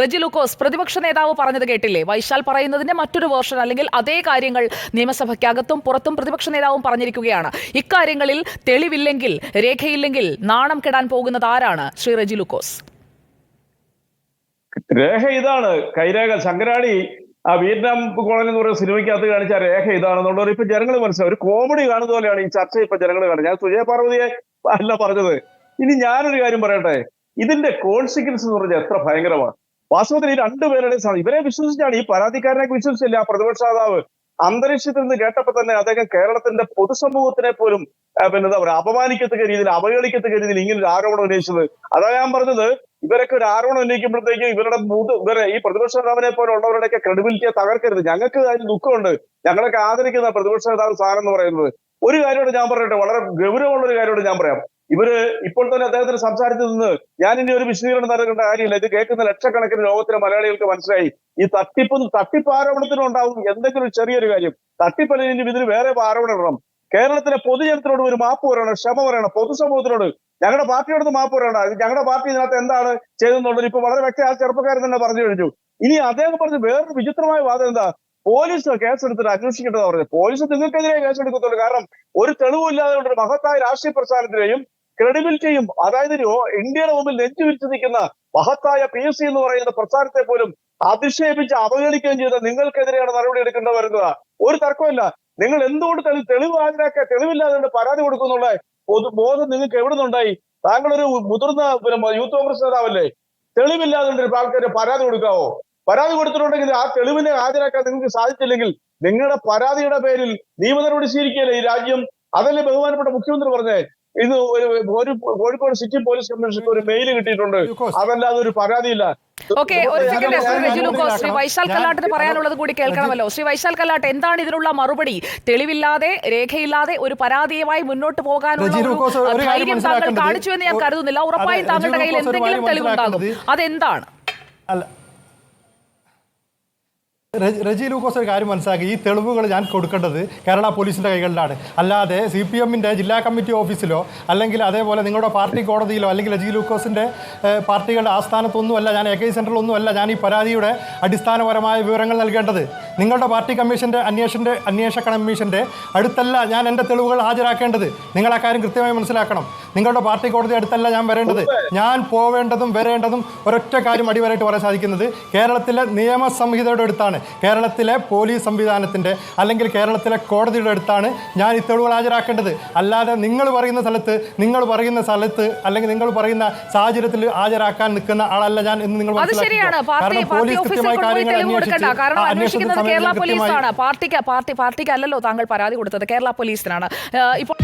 റെജി ലൂക്കോസ് പ്രതിപക്ഷ നേതാവ് പറഞ്ഞത് കേട്ടില്ലേ? വൈശാൽ പറയുന്നതിന്റെ മറ്റൊരു വേർഷൻ അല്ലെങ്കിൽ അതേ കാര്യങ്ങൾ നിയമസഭയ്ക്കകത്തും പുറത്തും പ്രതിപക്ഷ നേതാവും പറഞ്ഞിരിക്കുകയാണ്. ഇക്കാര്യങ്ങളിൽ തെളിവില്ലെങ്കിൽ രേഖയില്ലെങ്കിൽ നാണം കെടാൻ പോകുന്നത് ആരാണ്? ശ്രീ റെജി ലൂക്കോസ്. രേഖ ഇതാണ്. കൈരേഖ ശങ്കരാടി ആ വിയറ്റ്നാം കോളനി എന്ന് പറയുന്ന സിനിമയ്ക്കകത്ത് കാണിച്ച രേഖ ഇതാണെന്നുള്ളത് ഇപ്പൊ ജനങ്ങൾ മനസ്സിലാവും. ഒരു കോമഡി കാണുന്ന പോലെയാണ് ഈ ചർച്ച ഇപ്പൊ ജനങ്ങൾ കാണുന്നത്. ഞാൻ സുജയ പാർവതിയെ അല്ല പറഞ്ഞത്. ഇനി ഞാനൊരു കാര്യം പറയട്ടെ. ഇതിന്റെ കോൺസിക്വൻസ് എന്ന് പറഞ്ഞാൽ എത്ര ഭയങ്കരമാണ്. വാസ്തവത്തിൽ ഈ രണ്ടുപേരുടെ ഇവരെ വിശ്വസിച്ചാണ് ഈ പരാതിക്കാരനെ വിശ്വസിച്ചില്ല പ്രതിപക്ഷ നേതാവ്. അന്തരീക്ഷത്തിൽ നിന്ന് കേട്ടപ്പോ തന്നെ അദ്ദേഹം കേരളത്തിന്റെ പൊതുസമൂഹത്തിനെ പോലും പിന്നെ എന്താ പറയുക അപമാനിക്കത്തക്ക രീതിയിൽ അവഹേളിക്കത്തക്ക രീതിയിൽ ഇങ്ങനെ ഒരു ആരോപണം ഉന്നയിച്ചത്. അതാ ഞാൻ പറഞ്ഞത്. ഇവരൊക്കെ ഒരു ആരോപണം ഉന്നയിക്കുമ്പോഴത്തേക്കും ഇവരുടെ മൂത് ഇവരെ ഈ പ്രതിപക്ഷ നേതാവിനെ പോലുള്ളവരുടെയൊക്കെ ക്രെഡിബിലിറ്റിയെ തകർക്കരുത്. ഞങ്ങൾക്ക് അതിന് ദുഃഖമുണ്ട്. ഞങ്ങളൊക്കെ ആദരിക്കുന്ന പ്രതിപക്ഷ നേതാവ് സാർ എന്ന് പറയുന്നത്. ഒരു കാര്യമോട് ഞാൻ പറയട്ടെ വളരെ ഗൗരവമുള്ള ഒരു കാര്യമോട് ഞാൻ പറയാം. ഇവർ ഇപ്പോൾ തന്നെ അദ്ദേഹത്തിന് സംസാരിച്ചു നിന്ന് ഞാൻ ഇനി ഒരു വിശദീകരണം നൽകേണ്ട കാര്യമില്ല. ഇത് കേൾക്കുന്ന ലക്ഷക്കണക്കിന് ലോകത്തിലെ മലയാളികൾക്ക് മനസ്സിലായി. ഈ തട്ടിപ്പ് തട്ടിപ്പ് ആരോപണത്തിനും ഉണ്ടാവും എന്തെങ്കിലും ഒരു ചെറിയൊരു കാര്യം. തട്ടിപ്പല്ലെങ്കിൽ ഇതിന് വേറെ ആരോപണം ഇടണം. കേരളത്തിലെ പൊതുജനത്തിനോട് ഒരു മാപ്പ് പറയണം ക്ഷമ പറയണം. പൊതുസമൂഹത്തിനോട് ഞങ്ങളുടെ പാർട്ടിയോട് മാപ്പ് പറയണം ഞങ്ങളുടെ പാർട്ടി ഇതിനകത്ത് എന്താണ് ചെയ്തെന്നുള്ളത് ഇപ്പൊ വളരെ വ്യക്തി ആ ചെറുപ്പക്കാരൻ തന്നെ പറഞ്ഞു കഴിഞ്ഞു. ഇനി അദ്ദേഹം പറഞ്ഞ വേറൊരു വിചിത്രമായ വാദം എന്താ? പോലീസ് കേസെടുത്തിട്ട് അന്വേഷിക്കേണ്ടതാണ് പറഞ്ഞത്. പോലീസ് നിങ്ങൾക്കെതിരെ കേസെടുക്കത്തുള്ളൂ കാരണം ഒരു തെളിവില്ലാതെ ഒരു മഹത്തായ രാഷ്ട്രീയ പ്രസ്ഥാനത്തിനെയും ക്രെഡിബിലിറ്റിയും അതായത് ഇന്ത്യയുടെ മുമ്പിൽ നെഞ്ചു വിരിച്ചു നിൽക്കുന്ന മഹത്തായ പി എസ് സി എന്ന് പറയുന്ന പ്രസ്ഥാനത്തെ പോലും അധിക്ഷേപിച്ച് അവഗണിക്കുകയും ചെയ്ത നിങ്ങൾക്കെതിരെയാണ് നടപടി എടുക്കേണ്ടി വരുന്നത് ഒരു തർക്കമില്ല നിങ്ങൾ എന്തുകൊണ്ട് തെളി- തെളിവ് ഹാജരാക്കുക തെളിവില്ലാതെ പരാതി കൊടുക്കുന്നുള്ള പൊതു ബോധം നിങ്ങൾക്ക് എവിടെ നിന്നുണ്ടായി താങ്കൾ ഒരു മുതിർന്ന യൂത്ത് കോൺഗ്രസ് നേതാവല്ലേ? തെളിവില്ലാതെ ഒരു ആൾക്കാർ പരാതി കൊടുക്കാവോ? പരാതി കൊടുത്തിട്ടുണ്ടെങ്കിൽ ആ തെളിവിനെ ഹാജരാക്കാൻ നിങ്ങൾക്ക് സാധിച്ചില്ലെങ്കിൽ നിങ്ങളുടെ പരാതിയുടെ പേരിൽ നിയമ നടപടി സ്വീകരിക്കുകയല്ലേ ഈ രാജ്യം? അതല്ലേ ബഹുമാനപ്പെട്ട മുഖ്യമന്ത്രി പറഞ്ഞേ? ഇന്ന് ഒരു കോഴിക്കോട് സിറ്റി പോലീസ് കമ്മീഷൻ ഒരു മെയിൽ കിട്ടിയിട്ടുണ്ട്. അതല്ലാതെ ഒരു പരാതിയില്ല. ഓക്കെ ഒരു സെക്കൻഡ് ശ്രീ വൈശാൽ കല്ലാട്ടിന് പറയാനുള്ളത് കൂടി കേൾക്കണമല്ലോ. ശ്രീ വൈശാൽ കല്ലാട്ട് എന്താണ് ഇതിനുള്ള മറുപടി? തെളിവില്ലാതെ രേഖയില്ലാതെ ഒരു പരാതിയുമായി മുന്നോട്ട് പോകാനുള്ള ധൈര്യം താങ്കൾ കാണിച്ചു എന്ന് ഞാൻ കരുതുന്നില്ല. ഉറപ്പായും താങ്കളുടെ കയ്യിൽ എന്തെങ്കിലും തെളിവുണ്ടാകും. അതെന്താണ്? അല്ല റെജി ലൂക്കോസ് ഒരു കാര്യം മനസ്സിലാക്കി. ഈ തെളിവുകൾ ഞാൻ കൊടുക്കേണ്ടത് കേരള പോലീസിന്റെ കൈകളിലാണ്. അല്ലാതെ സി പി എമ്മിന്റെ ജില്ലാ കമ്മിറ്റി ഓഫീസിലോ അല്ലെങ്കിൽ അതേപോലെ നിങ്ങളുടെ പാർട്ടി കോടതിയിലോ അല്ലെങ്കിൽ രജി ലൂക്കോസിന്റെ പാർട്ടികളുടെ ആസ്ഥാനത്തൊന്നുമല്ല ഞാൻ എ കെ സെന്ററിലൊന്നുമല്ല ഞാൻ ഈ പരാതിയുടെ അടിസ്ഥാനപരമായ വിവരങ്ങൾ നൽകേണ്ടത്. നിങ്ങളുടെ പാർട്ടി കമ്മീഷന്റെ അന്വേഷണന്റെ അന്വേഷണ കമ്മീഷന്റെ അടുത്തല്ല ഞാൻ എന്റെ തെളിവുകൾ ഹാജരാക്കേണ്ടത്. നിങ്ങൾ ആ കാര്യം കൃത്യമായി മനസ്സിലാക്കണം. നിങ്ങളുടെ പാർട്ടി കോടതി അടുത്തല്ല ഞാൻ വരേണ്ടത്. ഞാൻ പോവേണ്ടതും വരേണ്ടതും ഒരൊറ്റ കാര്യം അടിവരായിട്ട് പറയാൻ സാധിക്കുന്നത് കേരളത്തിലെ നിയമ സംഹിതയുടെ അടുത്താണ്. കേരളത്തിലെ പോലീസ് സംവിധാനത്തിന്റെ അല്ലെങ്കിൽ കേരളത്തിലെ കോടതിയുടെ അടുത്താണ് ഞാൻ ഈ തെളിവുകൾ ഹാജരാക്കേണ്ടത്. അല്ലാതെ നിങ്ങൾ പറയുന്ന സ്ഥലത്ത് നിങ്ങൾ പറയുന്ന സ്ഥലത്ത് അല്ലെങ്കിൽ നിങ്ങൾ പറയുന്ന സാഹചര്യത്തിൽ ഹാജരാക്കാൻ നിൽക്കുന്ന ആളല്ല ഞാൻ എന്ന് നിങ്ങൾ അത് ശരിയാണ്. പാർട്ടി കാരണം പാർട്ടി പോലീസ് കൃത്യമായി കാര്യങ്ങൾ അന്വേഷിക്കുന്ന കൊടുക്കണ്ട. കാരണം അന്വേഷിക്കുന്നത് സമയത്ത് കേരള പോലീസാണ്. പാർട്ടിക്ക് പാർട്ടി പാർട്ടിക്ക് അല്ലല്ലോ താങ്കൾ പരാതി കൊടുത്തത്. കേരള പോലീസിനാണ്. ഇപ്പോൾ